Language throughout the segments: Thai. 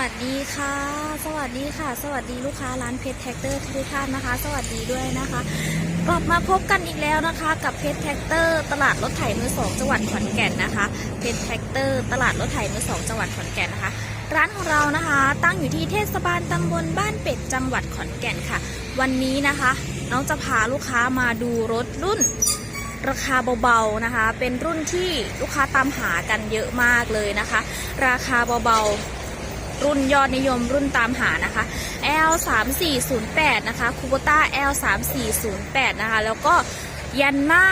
วัสดีค่ะ สวัสดีค่ะ สวัสดีลูกค้าร้านเพชรแท็กเตอร์ทุกท่านนะคะ สวัสดีด้วยนะคะ กลับมาพบกันอีกแล้วนะคะ กับเพชรแท็กเตอร์ตลาดรถไถมือสองจังหวัดขอนแก่นนะคะเพชรแท็กเตอร์ตลาดรถไถมือสองจังหวัดขอนแก่นนะคะ ร้านของเรานะคะ ตั้งอยู่ที่เทศบาลตำบลบ้านเป็ดจังหวัดขอนแก่นค่ะ วันนี้นะคะน้องจะพาลูกค้ามาดูรถรุ่นราคาเบาๆนะคะ เป็นรุ่นที่ลูกค้าตามหากันเยอะมากเลยนะคะ ราคาเบาๆ รุ่นยอดนิยมรุ่นตามหานะคะ L 3 4 0 8นะคะคูโบต้า L 3 4 0 8นะคะ แล้วก็ยันมา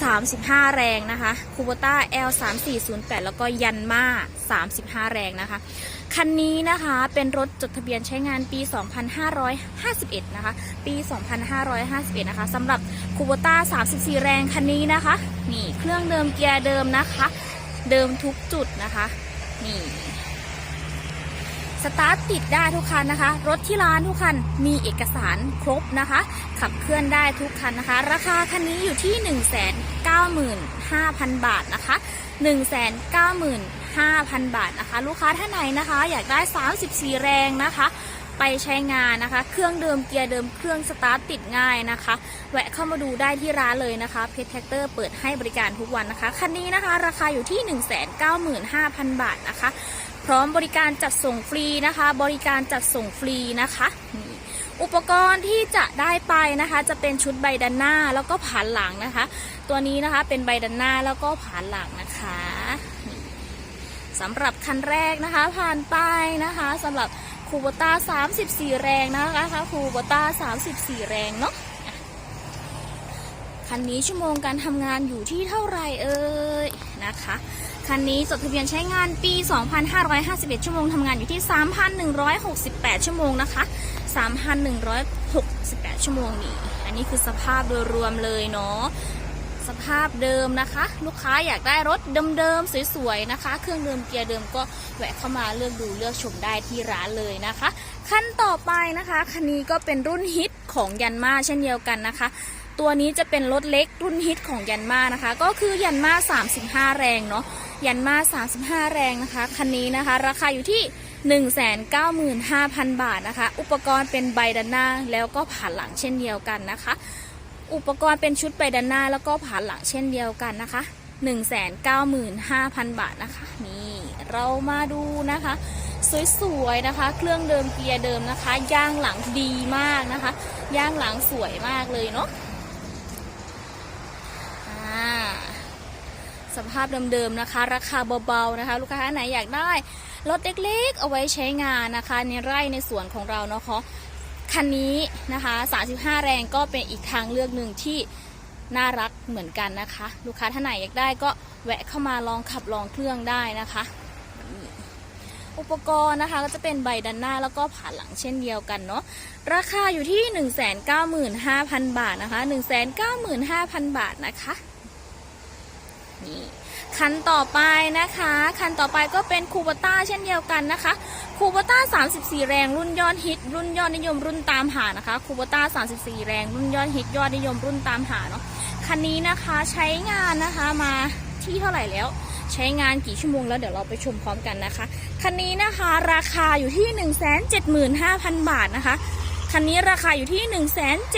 35 แรงนะคะคูโบต้า L 3 4 0 8แล้วก็ยันมา35 แรงนะคะ คันนี้นะคะเป็นรถจดทะเบียนใช้งานปี 2551 นะคะ ปี 2551 นะคะสำหรับคูโบต้า 34 แรงคันนี้นะคะ นี่เครื่องเดิมเกียร์เดิมนะคะ เดิมทุกจุดนะคะ นี่ สตาร์ทติดได้ทุกคันนะคะ รถที่ร้านทุกคันมีเอกสารครบนะคะ ขับเคลื่อนได้ทุกคันนะคะ ราคาคันนี้อยู่ที่ 195,000 บาทนะคะ 195,000 บาทนะคะ ลูกค้าท่านไหนนะคะ อยากได้ 34 แรงนะคะ ไปใช้งานนะคะ เครื่องเดิมเกียร์เดิมเครื่องสตาร์ทติดง่ายนะคะ แวะเข้ามาดูได้ที่ร้านเลยนะคะเพชรแท็กเตอร์เปิดให้บริการทุกวันนะคะ คันนี้นะคะ ราคาอยู่ที่ 195,000 บาทนะคะ พร้อมบริการจัดส่งฟรีนะคะ บริการจัดส่งฟรีนะคะนี่อุปกรณ์ที่จะได้ไปนะคะ จะเป็นชุดใบด้านหน้าแล้วก็ผานหลังนะคะ ตัวนี้นะคะเป็นใบด้านหน้าแล้วก็ผานหลังนะคะสำหรับคันแรกนะคะผ่านไปนะคะสำหรับ คูโบต้า34 แรงนะคะคูโบต้า34 แรงเนาะคันนี้ชั่วโมงการทำงานอยู่ที่เท่าไหร่เอ่ยนะคะคันนี้จดทะเบียนใช้งานปี 2,551 ชั่วโมงทำงานอยู่ที่ 3,168 ชั่วโมงนะคะ 3,168 ชั่วโมงนี่ อันนี้คือสภาพโดยรวมเลยเนาะ สภาพเดิมนะคะ ลูกค้าอยากได้รถเดิมๆสวยๆนะคะ เครื่องเดิมเกียร์เดิมก็แวะเข้ามาเลือกดูเลือกชมได้ที่ร้านเลยนะคะขั้นต่อไปนะคะคันนี้ก็เป็นรุ่นฮิตของยันมาเช่นเดียวกันนะคะตัวนี้จะเป็นรถเล็กรุ่นฮิตของยันมานะคะ ก็คือยันมา 35 แรงเนาะยันมา 35 แรงนะคะคันนี้นะคะ ราคาอยู่ที่ 195,000 บาทนะคะ อุปกรณ์เป็นใบด้านหน้าแล้วก็ผ่านหลังเช่นเดียวกันนะคะ อุปกรณ์เป็นชุดใบด้านหน้าแล้วก็ผ่านหลังเช่นเดียวกันนะคะ195,000 บาทนะคะ นี่เรามาดูนะคะ สวยๆนะคะ เครื่องเดิมเกียร์เดิมนะคะย่างหลังดีมากนะคะย่างหลังสวยมากเลยเนาะสภาพเดิมๆนะคะ ราคาเบาๆนะคะ ลูกค้าไหนอยากได้รถเล็กๆ เอาไว้ใช้งานนะคะ ในไร่ในสวนของเราเนาะ คันนี้นะคะ 35 แรงก็เป็นอีกทางเลือกหนึ่งที่น่ารักเหมือนกันนะคะ ลูกค้าท่านไหนอยากได้ก็แวะเข้ามาลองขับลองเครื่องได้นะคะ อุปกรณ์นะคะก็จะเป็นใบด้านหน้าแล้วก็ผ่านหลังเช่นเดียวกันเนาะราคาอยู่ที่ 195,000 บาทนะคะ 195,000 บาทนะคะ นี่คันต่อไปนะคะ คันต่อไปก็เป็นคูบต้าเช่นเดียวกันนะคะคูบต้า 34 แรงรุ่นยอดฮิต รุ่นยอดนิยมรุ่นตามหานะคะคูบต้า 34 แรงรุ่นยอดฮิตยอดนิยมรุ่นตามหาเนาะคันนี้นะคะใช้งานนะคะมาที่เท่าไหร่แล้ว ใช้งานกี่ชั่วโมงแล้วเดี๋ยวเราไปชมพร้อมกันนะคะ คันนี้นะคะราคาอยู่ที่ 175,000 บาทนะคะ คันนี้ราคาอยู่ที่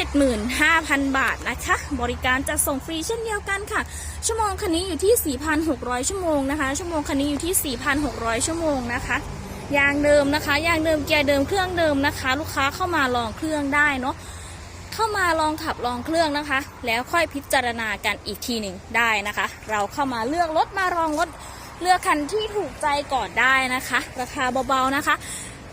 175,000 บาทนะคะ บริการจะส่งฟรีเช่นเดียวกันค่ะ ชั่วโมงคันนี้อยู่ที่ 4,600 ชั่วโมงนะคะ ชั่วโมงคันนี้อยู่ที่ 4,600 ชั่วโมงนะคะยางเดิมนะคะยางเดิมเกียร์เดิมเครื่องเดิมนะคะ ลูกค้าเข้ามาลองเครื่องได้เนาะเข้ามาลองขับลองเครื่องนะคะ แล้วค่อยพิจารณากันอีกทีหนึ่งได้นะคะ เราเข้ามาเลือกรถมาลองรถเลือกคันที่ถูกใจก่อนได้นะคะ ราคาเบาๆนะคะ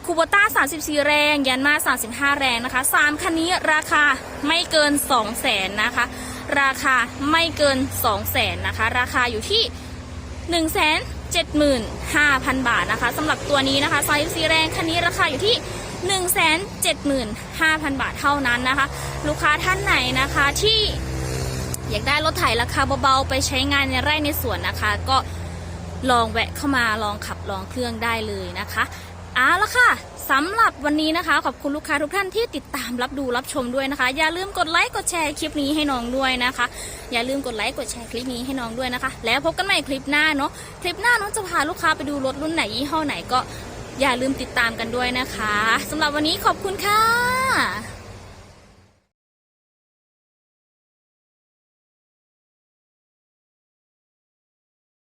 คูโบต้า 34 แรง ยันมา 35 แรงนะคะ 3 คันนี้ราคาไม่เกิน 2 0 0แสนนะคะ ราคาไม่เกิน 2 0 0แสนนะคะ ราคาอยู่ที่ 1 7 5 0 0 0 บาทนะคะสำหรับตัวนี้นะคะ34แรง คันนี้ราคาอยู่ที่ 1 7 5 0 0 0 บาทเท่านั้นนะคะ ลูกค้าท่านไหนนะคะที่อยากได้รถไถราคาเบาๆ ไปใช้งานในไร่ในสวนนะคะ ก็ลองแวะเข้ามาลองขับลองเครื่องได้เลยนะคะ เอาละค่ะสำหรับวันนี้นะคะ ขอบคุณลูกค้าทุกท่านที่ติดตามรับดูรับชมด้วยนะคะ อย่าลืมกดไลค์กดแชร์คลิปนี้ให้น้องด้วยนะคะ อย่าลืมกดไลค์กดแชร์คลิปนี้ให้น้องด้วยนะคะ แล้วพบกันใหม่คลิปหน้าเนาะคลิปหน้าน้องจะพาลูกค้าไปดูรถรุ่นไหนยี่ห้อไหนก็อย่าลืมติดตามกันด้วยนะคะสำหรับวันนี้ขอบคุณค่ะ